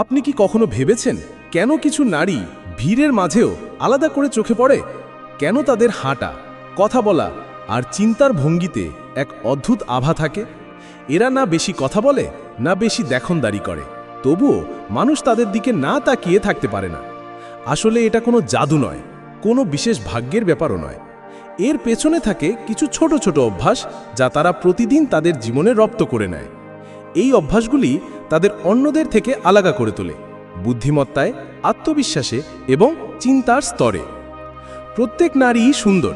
আপনি কি কখনো ভেবেছেন কেন কিছু নারী ভিড়ের মাঝেও আলাদা করে চোখে পড়ে? কেন তাদের হাঁটা, কথা বলা আর চিন্তার ভঙ্গিতে এক অদ্ভুত আভা থাকে? এরা না বেশি কথা বলে, না বেশি দেখনদারি করে। তবুও মানুষ তাদের দিকে না তাকিয়ে থাকতে পারে না। আসলে এটা কোনো জাদু নয়, কোনো বিশেষ ভাগ্যের ব্যাপারও নয়। এর পেছনে থাকে কিছু ছোট ছোট অভ্যাস যা তারা প্রতিদিন তাদের জীবনে রপ্ত করে নেয়। এই অভ্যাসগুলি তাদের অন্যদের থেকে আলাদা করে তোলে, বুদ্ধিমত্তায়, আত্মবিশ্বাসে এবং চিন্তার স্তরে। প্রত্যেক নারীই সুন্দর,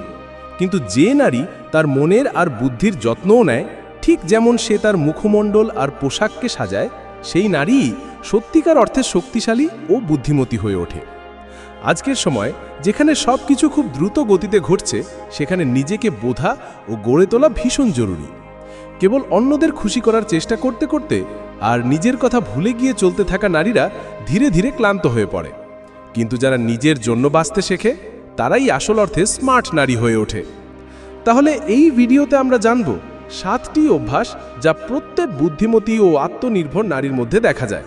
কিন্তু যে নারী তার মনের আর বুদ্ধির যত্নও নেয়, ঠিক যেমন সে তার মুখমণ্ডল আর পোশাককে সাজায়, সেই নারীই সত্যিকার অর্থে শক্তিশালী ও বুদ্ধিমতী হয়ে ওঠে। আজকের সময়, যেখানে সব কিছু খুব দ্রুত গতিতে ঘটছে, সেখানে নিজেকে বোধা ও গড়ে তোলা ভীষণ জরুরি। কেবল অন্যদের খুশি করার চেষ্টা করতে করতে আর নিজের কথা ভুলে গিয়ে চলতে থাকা নারীরা ধীরে ধীরে ক্লান্ত হয়ে পড়ে। কিন্তু যারা নিজের জন্য বাঁচতে শেখে, তারাই আসল অর্থে স্মার্ট নারী হয়ে ওঠে। তাহলে এই ভিডিওতে আমরা জানব সাতটি অভ্যাস যা প্রত্যেক বুদ্ধিমতী ও আত্মনির্ভর নারীর মধ্যে দেখা যায়।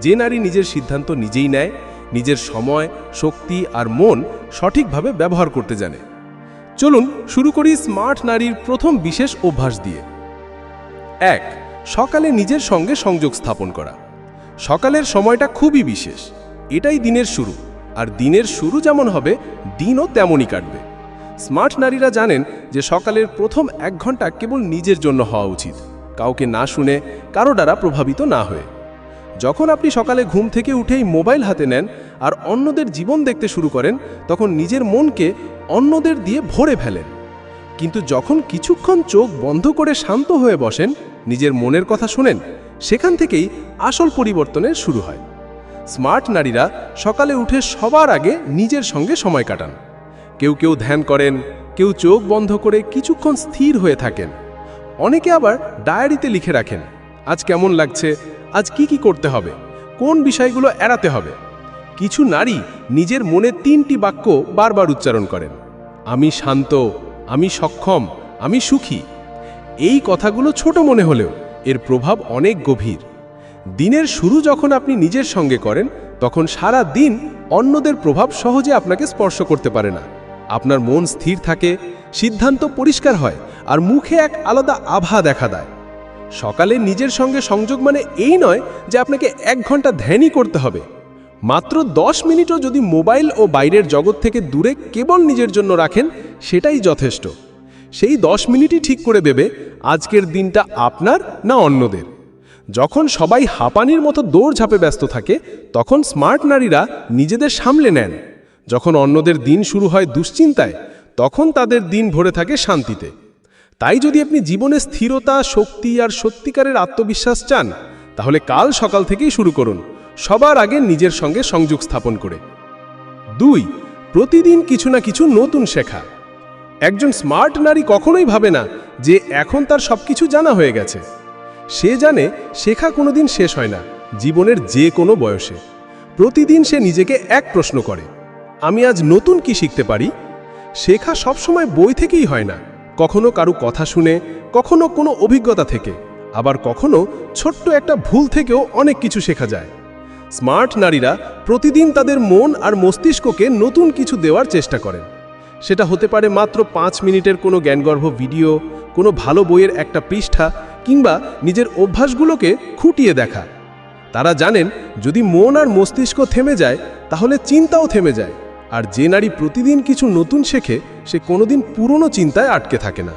যে নারী নিজের সিদ্ধান্ত নিজেই নেয়, নিজের সময়, শক্তি আর মন সঠিকভাবে ব্যবহার করতে জানে। চলুন শুরু করি স্মার্ট নারীর প্রথম বিশেষ অভ্যাস দিয়ে। এক, সকালে নিজের সঙ্গে সংযোগ স্থাপন করা। সকালের সময়টা খুবই বিশেষ। এটাই দিনের শুরু। আর দিনের শুরু যেমন হবে, দিনও তেমনই কাটবে। স্মার্ট নারীরা জানেন যে সকালের প্রথম এক ঘণ্টা কেবল নিজের জন্য হওয়া উচিত। কাউকে না শুনে, কারও দ্বারা প্রভাবিত না হয়ে। যখন আপনি সকালে ঘুম থেকে উঠেই মোবাইল হাতে নেন আর অন্যদের জীবন দেখতে শুরু করেন, তখন নিজের মনকে অন্যদের দিয়ে ভরে ফেলেন। কিন্তু যখন কিছুক্ষণ চোখ বন্ধ করে শান্ত হয়ে বসেন নিজের মনের কথা শোনেন, সেখান থেকেই আসল পরিবর্তনের শুরু হয়। স্মার্ট নারীরা সকালে উঠে সবার আগে নিজের সঙ্গে সময় কাটান। কেউ কেউ ধ্যান করেন, কেউ চোখ বন্ধ করে কিছুক্ষণ স্থির হয়ে থাকেন। অনেকে আবার ডায়েরিতে লিখে রাখেন, আজ কেমন লাগছে? আজ কি কি করতে হবে? কোন বিষয়গুলো এড়াতে হবে? কিছু নারী নিজের মনে তিনটি বাক্য বারবার উচ্চারণ করেন, আমি শান্ত, আমি সক্ষম, আমি সুখী। এই কথাগুলো ছোট মনে হলেও এর প্রভাব অনেক গভীর। দিনের শুরু যখন আপনি নিজের সঙ্গে করেন, তখন সারা দিন অন্যদের প্রভাব সহজে আপনাকে স্পর্শ করতে পারে না। আপনার মন স্থির থাকে, সিদ্ধান্ত পরিষ্কার হয় আর মুখে এক আলাদা আভা দেখা দেয়। সকালে নিজের সঙ্গে সংযোগ মানে এই নয় যে আপনাকে এক ঘণ্টা ধ্যানই করতে হবে। মাত্র দশ মিনিটও যদি মোবাইল ও বাইরের জগৎ থেকে দূরে কেবল নিজের জন্য রাখেন, সেটাই যথেষ্ট। সেই দশ মিনিটই ঠিক করে দেবে আজকের দিনটা আপনার না অন্যদের। যখন সবাই হাঁপানির মতো দৌড়ঝাঁপে ব্যস্ত থাকে, তখন স্মার্ট নারীরা নিজেদের সামলে নেন। যখন অন্যদের দিন শুরু হয় দুশ্চিন্তায়, তখন তাদের দিন ভরে থাকে শান্তিতে। তাই যদি আপনি জীবনে স্থিরতা, শক্তি আর সত্যিকারের আত্মবিশ্বাস চান, তাহলে কাল সকাল থেকেই শুরু করুন। সবার আগে নিজের সঙ্গে সংযোগ স্থাপন করে। দুই, প্রতিদিন কিছু না কিছু নতুন শেখা। একজন স্মার্ট নারী কখনোই ভাবে না যে এখন তার সবকিছু জানা হয়ে গেছে। সে জানে শেখা কোনোদিন শেষ হয় না, জীবনের যে কোনো বয়সে। প্রতিদিন সে নিজেকে এক প্রশ্ন করে, আমি আজ নতুন কি শিখতে পারি? শেখা সবসময় বই থেকেই হয় না, কখনো কারও কথা শুনে, কখনো কোনো অভিজ্ঞতা থেকে, আবার কখনো ছোট্ট একটা ভুল থেকেও অনেক কিছু শেখা যায়। স্মার্ট নারীরা প্রতিদিন তাদের মন আর মস্তিষ্ককে নতুন কিছু দেওয়ার চেষ্টা করেন। সেটা হতে পারে মাত্র পাঁচ মিনিটের কোনো জ্ঞানগর্ভ ভিডিও, কোনো ভালো বইয়ের একটা পৃষ্ঠা, কিংবা নিজের অভ্যাসগুলোকে খুঁটিয়ে দেখা। তারা জানেন, যদি মন আর মস্তিষ্ক থেমে যায়, তাহলে চিন্তাও থেমে যায়। আর যে নারী প্রতিদিন কিছু নতুন শেখে, সে কোনোদিন পুরনো চিন্তায় আটকে থাকে না।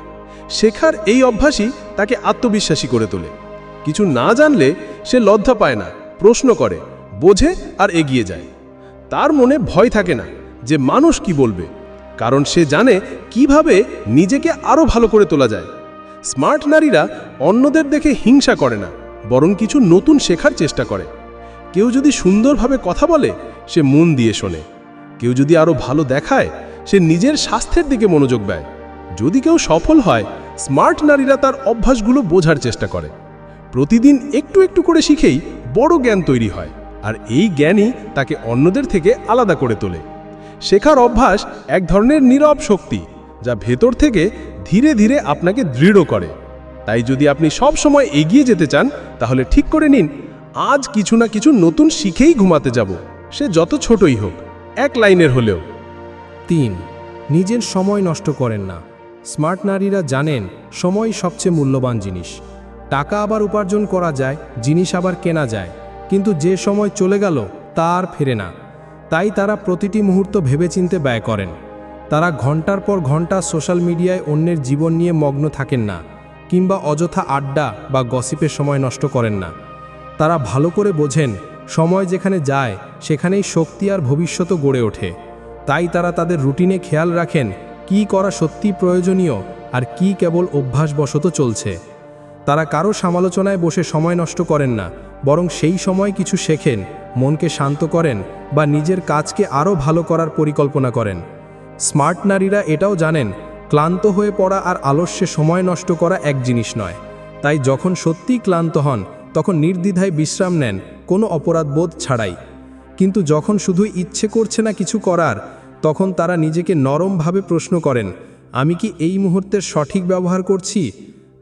শেখার এই অভ্যাসই তাকে আত্মবিশ্বাসী করে তোলে। কিছু না জানলে সে লজ্জা পায় না, প্রশ্ন করে, বোঝে আর এগিয়ে যায়। তার মনে ভয় থাকে না যে মানুষ কি বলবে। কারণ সে জানে কীভাবে নিজেকে আরও ভালো করে তোলা যায়। স্মার্ট নারীরা অন্যদের দেখে হিংসা করে না, বরং কিছু নতুন শেখার চেষ্টা করে। কেউ যদি সুন্দরভাবে কথা বলে, সে মন দিয়ে শোনে। কেউ যদি আরও ভালো দেখায়, সে নিজের স্বাস্থ্যের দিকে মনোযোগ দেয়। যদি কেউ সফল হয়, স্মার্ট নারীরা তার অভ্যাসগুলো বোঝার চেষ্টা করে। প্রতিদিন একটু একটু করে শিখেই বড় জ্ঞান তৈরি হয়, আর এই জ্ঞানই তাকে অন্যদের থেকে আলাদা করে তোলে। শেখার অভ্যাস এক ধরনের নীরব শক্তি, যা ভেতর থেকে ধীরে ধীরে আপনাকে দৃঢ় করে। তাই যদি আপনি সব সময় এগিয়ে যেতে চান, তাহলে ঠিক করে নিন, আজ কিছু না কিছু নতুন শিখেই ঘুমাতে যাব। সে যত ছোটই হোক, এক লাইনের হলেও। তিন, নিজের সময় নষ্ট করেন না। স্মার্ট নারীরা জানেন, সময় সবচেয়ে মূল্যবান জিনিস। টাকা আবার উপার্জন করা যায়, জিনিস আবার কেনা যায়। কিন্তু যে সময় চলে গেল, তা আর ফেরে না। তাই তারা প্রতিটি মুহূর্ত ভেবেচিন্তে ব্যয় করেন। তারা ঘণ্টার পর ঘণ্টা সোশ্যাল মিডিয়ায় অন্যের জীবন নিয়ে মগ্ন থাকেন না, কিংবা অযথা আড্ডা বা গসিপের সময় নষ্ট করেন না। তারা ভালো করে বোঝেন, সময় যেখানে যায়, সেখানেই শক্তি আর ভবিষ্যতও গড়ে ওঠে। তাই তারা তাদের রুটিনে খেয়াল রাখেন, কি করা সত্যি প্রয়োজনীয় আর কি কেবল অভ্যাসবশত চলছে। তারা কারও সমালোচনায় বসে সময় নষ্ট করেন না, বরং সেই সময় কিছু শেখেন মনকে শান্ত করেন বা নিজের কাজকে আরও ভালো করার পরিকল্পনা করেন। স্মার্ট নারীরা এটাও জানেন, ক্লান্ত হয়ে পড়া আর আলস্যে সময় নষ্ট করা এক জিনিস নয়। তাই যখন সত্যিই ক্লান্ত হন, তখন নির্দ্বিধায় বিশ্রাম নেন, কোনো অপরাধবোধ ছাড়াই। কিন্তু যখন শুধু ইচ্ছে করছে না কিছু করার, তখন তারা নিজেকে নরমভাবে প্রশ্ন করেন, আমি কি এই মুহূর্তের সঠিক ব্যবহার করছি?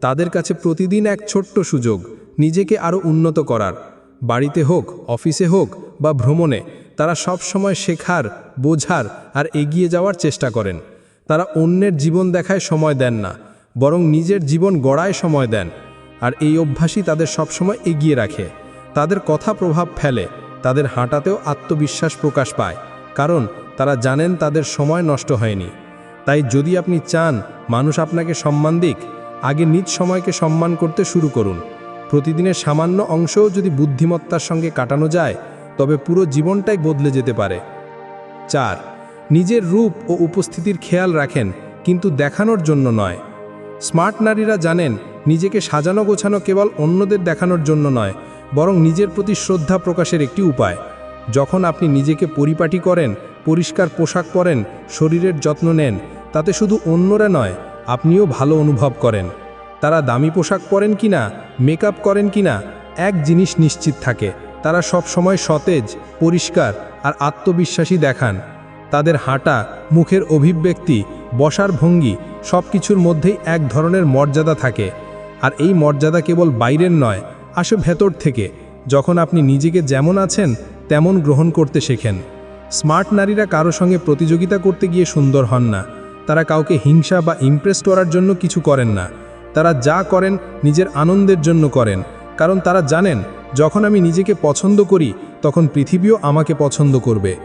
তাদের কাছে প্রতিদিন এক ছোট্ট সুযোগ, নিজেকে আরও উন্নত করার। বাড়িতে হোক, অফিসে হোক বা ভ্রমণে, তারা সব সময় শেখার, বোঝার আর এগিয়ে যাওয়ার চেষ্টা করেন। তারা অন্যের জীবন দেখায় সময় দেন না, বরং নিজের জীবন গড়ায় সময় দেন। আর এই অভ্যাসই তাদের সবসময় এগিয়ে রাখে। তাদের কথা প্রভাব ফেলে, তাদের হাঁটাতেও আত্মবিশ্বাস প্রকাশ পায়, কারণ তারা জানেন তাদের সময় নষ্ট হয়নি। তাই যদি আপনি চান মানুষ আপনাকে সম্মান দিক, আগে নিজ সময়কে সম্মান করতে শুরু করুন। প্রতিদিনের সামান্য অংশও যদি বুদ্ধিমত্তার সঙ্গে কাটানো যায়, তবে পুরো জীবনটাই বদলে যেতে পারে। চার, নিজের রূপ ও উপস্থিতির খেয়াল রাখেন, কিন্তু দেখানোর জন্য নয়। স্মার্ট নারীরা জানেন, নিজেকে সাজানো গোছানো কেবল অন্যদের দেখানোর জন্য নয়, বরং নিজের প্রতি শ্রদ্ধা প্রকাশের একটি উপায়। যখন আপনি নিজেকে পরিপাটি করেন, পরিষ্কার পোশাক পরেন, শরীরের যত্ন নেন, তাতে শুধু অন্যরা নয়, আপনিও ভালো অনুভব করেন। তারা দামি পোশাক পরেন কিনা, মেকআপ করেন কিনা, এক জিনিস নিশ্চিত থাকে, তারা সব সময় সতেজ, পরিষ্কার আর আত্মবিশ্বাসী দেখান। তাদের হাঁটা, মুখের অভিব্যক্তি, বসার ভঙ্গি সব কিছুর মধ্যেই এক ধরনের মর্যাদা থাকে। আর এই মর্যাদা কেবল বাইরের নয়, আসে ভেতর থেকে। যখন আপনি নিজেকে যেমন আছেন, তেমন গ্রহণ করতে শেখেন। স্মার্ট নারীরা কারও সঙ্গে প্রতিযোগিতা করতে গিয়ে সুন্দর হন না। তারা কাউকে হিংসা বা ইমপ্রেস করার জন্য কিছু করেন না। তারা যা করেন নিজের আনন্দের জন্য করেন। কারণ তারা জানেন, যখন আমি নিজেকে পছন্দ করি, তখন পৃথিবীও আমাকে পছন্দ করবে।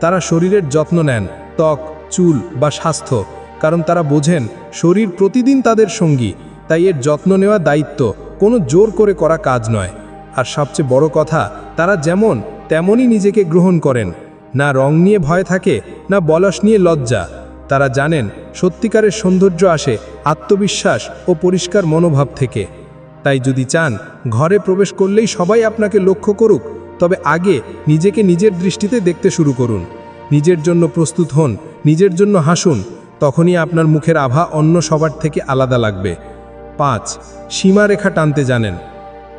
তারা শরীরের যত্ন নেন, ত্বক, চুল বা স্বাস্থ্য। কারণ তারা বোঝেন, শরীর প্রতিদিন তাদের সঙ্গী। তাই এর যত্ন নেওয়া দায়িত্ব, কোনো জোর করে করা কাজ নয়। আর সবচেয়ে বড় কথা, তারা যেমন, তেমনই নিজেকে গ্রহণ করেন। না রং নিয়ে ভয় থাকে, না বলস নিয়ে লজ্জা। তারা জানেন, সত্যিকারের সৌন্দর্য আসে আত্মবিশ্বাস ও পরিষ্কার মনোভাব থেকে। তাই যদি চান, ঘরে প্রবেশ করলেই সবাই আপনাকে লক্ষ্য করুক, তবে আগে নিজেকে নিজের দৃষ্টিতে দেখতে শুরু করুন। নিজের জন্য প্রস্তুত হন, নিজের জন্য হাসুন, তখনই আপনার মুখের আভা অন্য সবার থেকে আলাদা লাগবে। পাঁচ, সীমারেখা টানতে জানেন।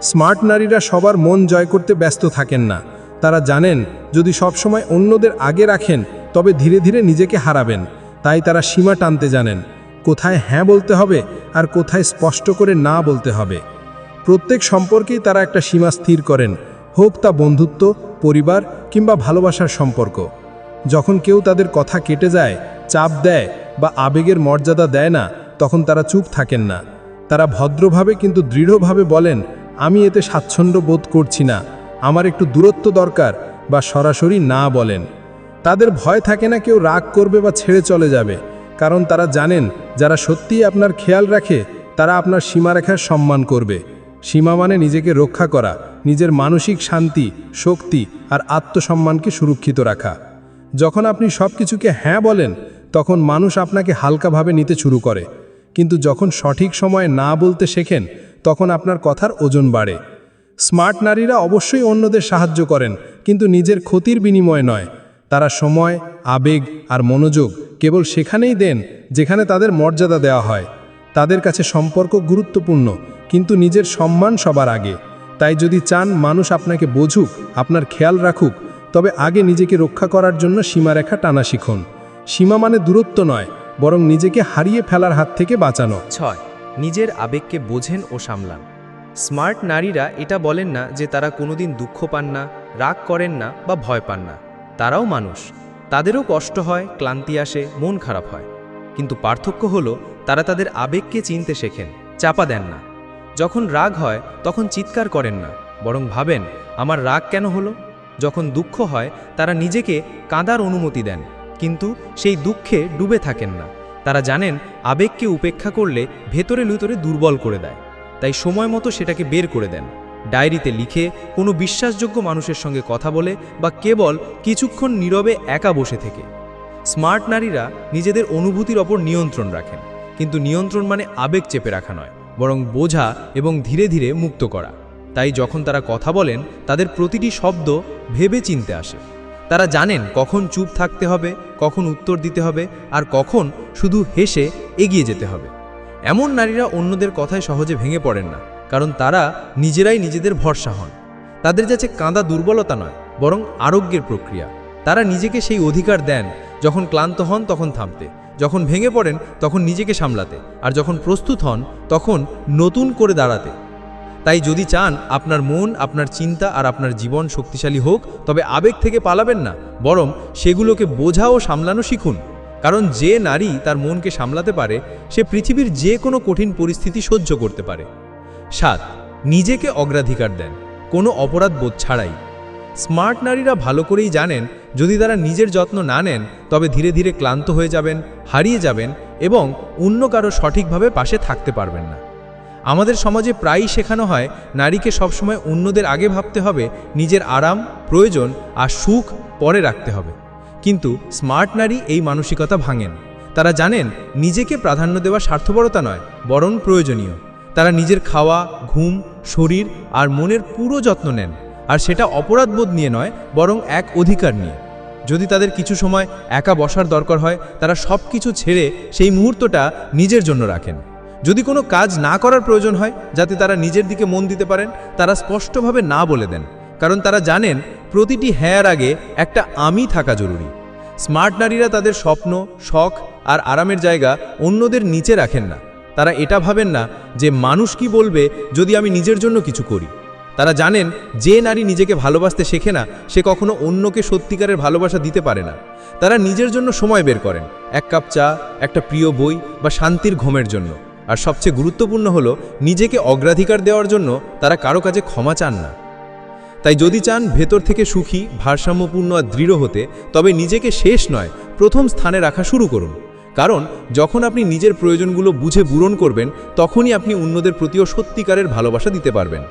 স্মার্ট নারীরা সবার মন জয় করতে ব্যস্ত থাকেন না। তারা জানেন, যদি সবসময় অন্যদের আগে রাখেন, তবে ধীরে ধীরে নিজেকে হারাবেন। তাই তারা সীমা টানতে জানেন। কোথায় হ্যাঁ বলতে হবে আর কোথায় স্পষ্ট করে না বলতে হবে। প্রত্যেক সম্পর্কেই তারা একটা সীমা স্থির করেন, হোক তা বন্ধুত্ব, পরিবার কিংবা ভালোবাসার সম্পর্ক। যখন কেউ তাদের কথা কেটে যায়, চাপ দেয় বা আবেগের মর্যাদা দেয় না, তখন তারা চুপ থাকেন না। তারা ভদ্রভাবে কিন্তু দৃঢ়ভাবে বলেন, আমি এতে স্বাচ্ছন্দ্য বোধ করছি না, আমার একটু দূরত্ব দরকার বা সরাসরি না বলেন। তাদের ভয় থাকে না কেউ রাগ করবে বা ছেড়ে চলে যাবে। কারণ তারা জানেন, যারা সত্যিই আপনার খেয়াল রাখে, তারা আপনার সীমারেখার সম্মান করবে। সীমা মানে নিজেকে রক্ষা করা, নিজের মানসিক শান্তি, শক্তি আর আত্মসম্মানকে সুরক্ষিত রাখা। যখন আপনি সব কিছুকে হ্যাঁ বলেন, তখন মানুষ আপনাকে হালকাভাবে নিতে শুরু করে। কিন্তু যখন সঠিক সময়ে না বলতে শেখেন, তখন আপনার কথার ওজন বাড়ে। স্মার্ট নারীরা অবশ্যই অন্যদের সাহায্য করেন, কিন্তু নিজের ক্ষতির বিনিময়ে নয়। তারা সময়, আবেগ আর মনোযোগ কেবল সেখানেই দেন যেখানে তাদের মর্যাদা দেওয়া হয়। তাদের কাছে সম্পর্ক গুরুত্বপূর্ণ, কিন্তু নিজের সম্মান সবার আগে। তাই যদি চান মানুষ আপনাকে বোঝুক, আপনার খেয়াল রাখুক, তবে আগে নিজেকে রক্ষা করার জন্য সীমারেখা টানা শিখুন। সীমা মানে দূরত্ব নয়, বরং নিজেকে হারিয়ে ফেলার হাত থেকে বাঁচানো। ছয়, নিজের আবেগকে বোঝেন ও সামলান। স্মার্ট নারীরা এটা বলেন না যে তারা কোনোদিন দুঃখ পান না, রাগ করেন না বা ভয় পান না। তারাও মানুষ। তাদেরও কষ্ট হয়, ক্লান্তি আসে, মন খারাপ হয়। কিন্তু পার্থক্য হলো, তারা তাদের আবেগকে চিনতে শেখেন, চাপা দেন না। যখন রাগ হয়, তখন চিৎকার করেন না, বরং ভাবেন, আমার রাগ কেন হলো? যখন দুঃখ হয়, তারা নিজেকে কাঁদার অনুমতি দেন, কিন্তু সেই দুঃখে ডুবে থাকেন না। তারা জানেন, আবেগকে উপেক্ষা করলে ভেতরে লুতরে দুর্বল করে দেয়। তাই সময় মতো সেটাকে বের করে দেন। ডায়েরিতে লিখে কোনো বিশ্বাসযোগ্য মানুষের সঙ্গে কথা বলে বা কেবল কিছুক্ষণ নীরবে একা বসে থেকে। স্মার্ট নারীরা নিজেদের অনুভূতির ওপর নিয়ন্ত্রণ রাখেন, কিন্তু নিয়ন্ত্রণ মানে আবেগ চেপে রাখা নয়, বরং বোঝা এবং ধীরে ধীরে মুক্ত করা। তাই যখন তারা কথা বলেন, তাদের প্রতিটি শব্দ ভেবে চিনতে আসে। তারা জানেন কখন চুপ থাকতে হবে, কখন উত্তর দিতে হবে, আর কখন শুধু হেসে এগিয়ে যেতে হবে। এমন নারীরা অন্যদের কথায় সহজে ভেঙে পড়েন না। কারণ তারা নিজেরাই নিজেদের ভরসা হন। তাদের যাচ্ছে কাঁদা দুর্বলতা নয়, বরং আরোগ্যের প্রক্রিয়া। তারা নিজেকে সেই অধিকার দেন, যখন ক্লান্ত হন তখন থামতে, যখন ভেঙে পড়েন তখন নিজেকে সামলাতে, আর যখন প্রস্তুত হন তখন নতুন করে দাঁড়াতে। তাই যদি চান আপনার মন, আপনার চিন্তা আর আপনার জীবন শক্তিশালী হোক, তবে আবেগ থেকে পালাবেন না, বরং সেগুলোকে বোঝা ও সামলানো শিখুন। কারণ যে নারী তার মনকে সামলাতে পারে, সে পৃথিবীর যে কোনো কঠিন পরিস্থিতি সহ্য করতে পারে। সাত, নিজেকে অগ্রাধিকার দেন। কোনো অপরাধ বোধ ছাড়াই। স্মার্ট নারীরা ভালো করেই জানেন, যদি তারা নিজের যত্ন না নেন, তবে ধীরে ধীরে ক্লান্ত হয়ে যাবেন, হারিয়ে যাবেন এবং অন্য কারও সঠিকভাবে পাশে থাকতে পারবেন না। আমাদের সমাজে প্রায়ই শেখানো হয়, নারীকে সবসময় অন্যদের আগে ভাবতে হবে, নিজের আরাম, প্রয়োজন আর সুখ পরে রাখতে হবে। কিন্তু স্মার্ট নারী এই মানসিকতা ভাঙেন। তারা জানেন, নিজেকে প্রাধান্য দেওয়া স্বার্থপরতা নয়, বরং প্রয়োজনীয়। তারা নিজের খাওয়া, ঘুম, শরীর আর মনের পুরো যত্ন নেন। আর সেটা অপরাধবোধ নিয়ে নয়, বরং এক অধিকার নিয়ে। যদি তাদের কিছু সময় একা বসার দরকার হয়, তারা সব কিছু ছেড়ে সেই মুহূর্তটা নিজের জন্য রাখেন। যদি কোনো কাজ না করার প্রয়োজন হয়, যাতে তারা নিজের দিকে মন দিতে পারেন, তারা স্পষ্টভাবে না বলে দেন। কারণ তারা জানেন, প্রতিটি হ্যাঁর আগে একটা আমি থাকা জরুরি। স্মার্ট নারীরা তাদের স্বপ্ন, শখ আর আরামের জায়গা অন্যদের নিচে রাখেন না। তারা এটা ভাবেন না যে মানুষ কি বলবে যদি আমি নিজের জন্য কিছু করি। তারা জানেন যে নারী নিজেকে ভালোবাসতে শেখে না, সে কখনো অন্যকে সত্যিকারের ভালোবাসা দিতে পারে না। তারা নিজের জন্য সময় বের করেন, এক কাপ চা, একটা প্রিয় বই বা শান্তির ঘুমের জন্য। আর সবচেয়ে গুরুত্বপূর্ণ হলো নিজেকে অগ্রাধিকার দেওয়ার জন্য তারা কারও কাছে ক্ষমা চান না। তাই যদি চান ভেতর থেকে সুখী, ভারসাম্যপূর্ণ আর দৃঢ় হতে, তবে নিজেকে শেষ নয়, প্রথম স্থানে রাখা শুরু করুন। কারণ যখন আপনি নিজের প্রয়োজনগুলো বুঝে পূরণ করবেন, তখনই আপনি অন্যদের প্রতিও সত্যিকারের ভালোবাসা দিতে পারবেন।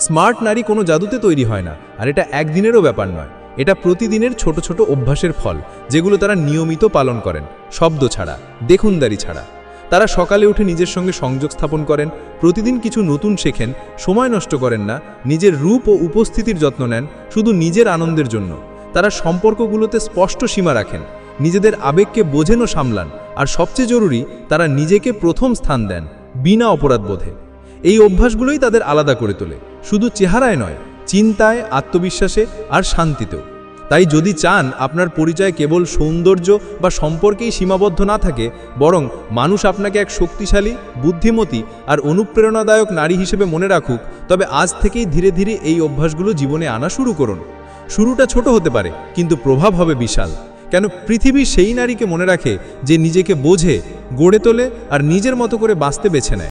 স্মার্ট নারী কোনো জাদুতে তৈরি হয় না, আর এটা একদিনেরও ব্যাপার নয়। এটা প্রতিদিনের ছোট ছোট অভ্যাসের ফল, যেগুলো তারা নিয়মিত পালন করেন, শব্দ ছাড়া, দেখুনদারি ছাড়া। তারা সকালে উঠে নিজের সঙ্গে সংযোগ স্থাপন করেন, প্রতিদিন কিছু নতুন শেখেন, সময় নষ্ট করেন না, নিজের রূপ ও উপস্থিতির যত্ন নেন, শুধু নিজের আনন্দের জন্য। তারা সম্পর্কগুলোতে স্পষ্ট সীমা রাখেন, নিজেদের আবেগকে বোঝেন ও সামলান আর সবচেয়ে জরুরি, তারা নিজেকে প্রথম স্থান দেন, বিনা অপরাধবোধে এই অভ্যাসগুলোই তাদের আলাদা করে তোলে। শুধু চেহারায় নয়, চিন্তায়, আত্মবিশ্বাসে আর শান্তিতেও। তাই যদি চান আপনার পরিচয় কেবল সৌন্দর্য বা সম্পর্কেই সীমাবদ্ধ না থাকে, বরং মানুষ আপনাকে এক শক্তিশালী, বুদ্ধিমতী আর অনুপ্রেরণাদায়ক নারী হিসেবে মনে রাখুক, তবে আজ থেকেই ধীরে ধীরে এই অভ্যাসগুলো জীবনে আনা শুরু করুন। শুরুটা ছোট হতে পারে, কিন্তু প্রভাব হবে বিশাল। কেন পৃথিবী সেই নারীকে মনে রাখে যে নিজেকে বোঝে, গড়ে তোলে আর নিজের মতো করে বাঁচতে বেছে নেয়।